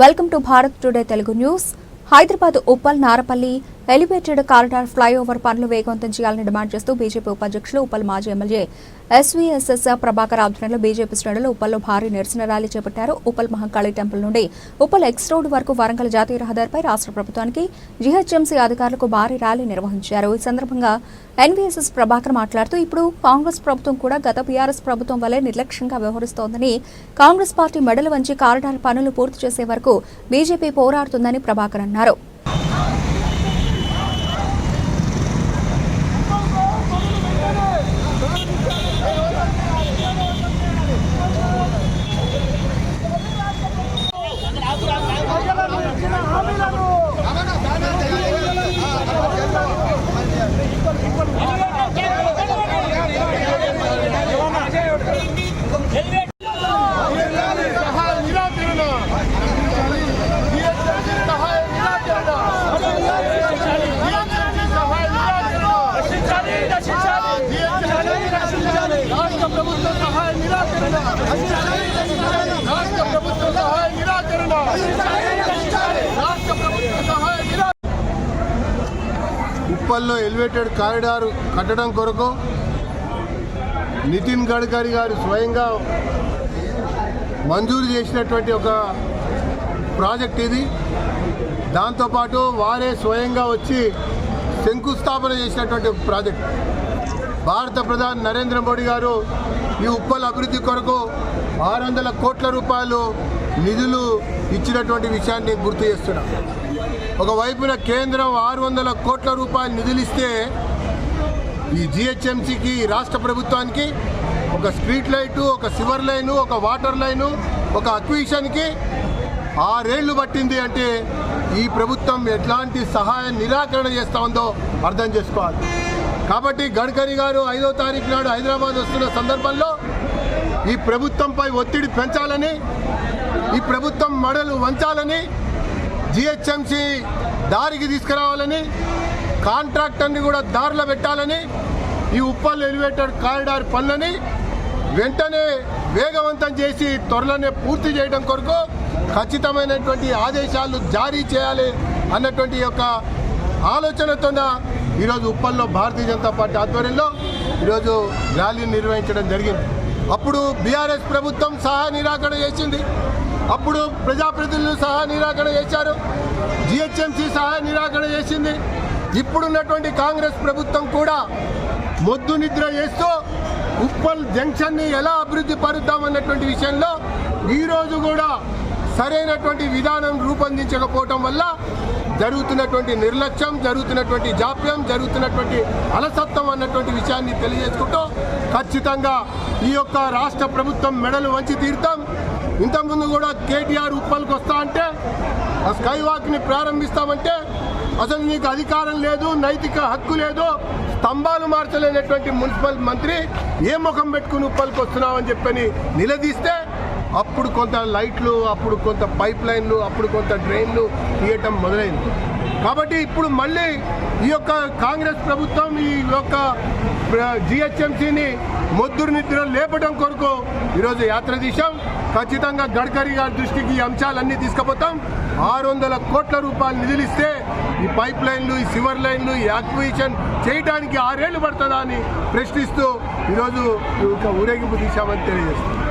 Welcome to Bharat today Telugu news Hyderabad Uppal Narapalli elevated corridor flyover పనులు వేగవంతం చేయాలని demand చేస్తూ BJP ఉపాధ్యక్షులు ఉప్పల్ మాజీ ఎమ్మెల్యే ఎస్వీఎస్ఎస్ ప్రభాకర్ ఆధ్వర్యంలో బీజేపీ శ్రేణులు ఉప్పల్లో భారీ నిరసన ర్యాలీ చేపట్టారు. ఉప్పల్ మహంకాళి టెంపుల్ నుండి ఉప్పల్ ఎక్స్ రోడ్ వరకు వరంగల్ జాతీయ రహదారిపై రాష్ట్ర ప్రభుత్వానికి జీహెచ్ఎంసీ అధికారులకు భారీ ర్యాలీ నిర్వహించారు. ఈ సందర్భంగా ఎన్వీఎస్ఎస్ ప్రభాకర్ మాట్లాడుతూ ఇప్పుడు కాంగ్రెస్ ప్రభుత్వం కూడా గత బీఆర్ఎస్ ప్రభుత్వం వలె నిర్లక్ష్యంగా వ్యవహరిస్తోందని కాంగ్రెస్ పార్టీ మెడలు వంచి కారిడార్ పనులు పూర్తి చేసే వరకు బీజేపీ పోరాడుతుందని ప్రభాకర్ అన్నారు. ప్రభుత్వ సహాయ నిరాకరణ. రాష్ట్ర ప్రభుత్వ సహాయ నిరాకరణ. రాష్ట్ర ప్రభుత్వ సహాయ నిరాకరణ. ఉప్పల్లో ఎలివేటెడ్ కారిడార్ కట్టడం కొరకు నితిన్ గడ్కరీ గారు స్వయంగా మంజూరు చేసినటువంటి ఒక ప్రాజెక్ట్ ఇది. దాంతోపాటు వారే స్వయంగా వచ్చి శంకుస్థాపన చేసినటువంటి ప్రాజెక్ట్. భారత ప్రధాని నరేంద్ర మోడీ గారు ఈ ఉప్పల్ అభివృద్ధి కొరకు ఆరు వందల కోట్ల రూపాయలు నిధులు ఇచ్చినటువంటి విషయాన్ని గుర్తు చేస్తున్నాం. ఒకవైపున కేంద్రం ఆరు వందల కోట్ల రూపాయలు నిధులు ఇస్తే ఈ జిహెచ్ఎంసీకి రాష్ట్ర ప్రభుత్వానికి ఒక స్ట్రీట్ లైటు ఒక సివర్ లైను ఒక వాటర్ లైను ఒక అక్విషన్కి ఆరేళ్ళు పట్టింది అంటే ఈ ప్రభుత్వం ఎట్లాంటి సహాయం నిరాకరణ చేస్తా ఉందో అర్థం చేసుకోవాలి. కాబట్టి గడ్కరీ గారు ఐదో తారీఖు నాడు హైదరాబాద్ వస్తున్న సందర్భంలో ఈ ప్రభుత్వంపై ఒత్తిడి పెంచాలని ఈ ప్రభుత్వం మడలు వంచాలని జిహెచ్ఎంసీ దారికి తీసుకురావాలని కాంట్రాక్టర్ని కూడా దారిలో పెట్టాలని ఈ ఉప్పల్ ఎలివేటెడ్ కారిడార్ పనులని వెంటనే వేగవంతం చేసి త్వరలోనే పూర్తి చేయడం కొరకు ఖచ్చితమైనటువంటి ఆదేశాలు జారీ చేయాలి అన్నటువంటి యొక్క ఆలోచనతో ఈరోజు ఉప్పల్లో భారతీయ జనతా పార్టీ ఆధ్వర్యంలో ఈరోజు ర్యాలీ నిర్వహించడం జరిగింది. అప్పుడు బీఆర్ఎస్ ప్రభుత్వం సహా నిరాకరణ చేసింది. అప్పుడు ప్రజాప్రతినిధులు సహా నిరాకరణ చేశారు. జిహెచ్ఎంసీ సహా నిరాకరణ చేసింది. ఇప్పుడున్నటువంటి కాంగ్రెస్ ప్రభుత్వం కూడా మొద్దు నిద్ర చేస్తూ ఉప్పల్ జంక్షన్ని ఎలా అభివృద్ధి పరుద్దామన్నటువంటి విషయంలో ఈరోజు కూడా సరైనటువంటి విధానం రూపొందించకపోవటం వల్ల జరుగుతున్నటువంటి నిర్లక్ష్యం జరుగుతున్నటువంటి జాప్యం జరుగుతున్నటువంటి అలసత్వం అన్నటువంటి విషయాన్ని తెలియజేసుకుంటూ ఖచ్చితంగా ఈ యొక్క రాష్ట్ర ప్రభుత్వం మెడలు వంచి తీరుతాం. ఇంతకుముందు కూడా కేటీఆర్ ఉప్పల్కి వస్తా అంటే ఆ స్కై వాక్ని ప్రారంభిస్తామంటే అసలు నీకు అధికారం లేదు నైతిక హక్కు లేదు స్తంభాలు మార్చలేనటువంటి మున్సిపల్ మంత్రి ఏ ముఖం పెట్టుకుని ఉప్పల్కి వస్తున్నావని చెప్పని నిలదీస్తే అప్పుడు కొంత లైట్లు అప్పుడు కొంత పైప్ లైన్లు అప్పుడు కొంత డ్రైన్లు తీయటం మొదలైంది. కాబట్టి ఇప్పుడు మళ్ళీ ఈ యొక్క కాంగ్రెస్ ప్రభుత్వం ఈ యొక్క జిహెచ్ఎంసీని మొద్దురు నిద్ర లేపడం కొరకు ఈరోజు యాత్ర తీశాం. ఖచ్చితంగా గడ్కరీ గారి దృష్టికి ఈ అంశాలన్నీ తీసుకుపోతాం. ఆరు వందల కోట్ల రూపాయలు నిధులు ఇస్తే ఈ పైప్ లైన్లు ఈ సివర్ లైన్లు ఈ యాక్విజిషన్ చేయడానికి ఆరేళ్ళు పడుతుందా అని ప్రశ్నిస్తూ ఈరోజు ఈ యొక్క ఊరేగింపు తీశామని తెలియజేస్తాం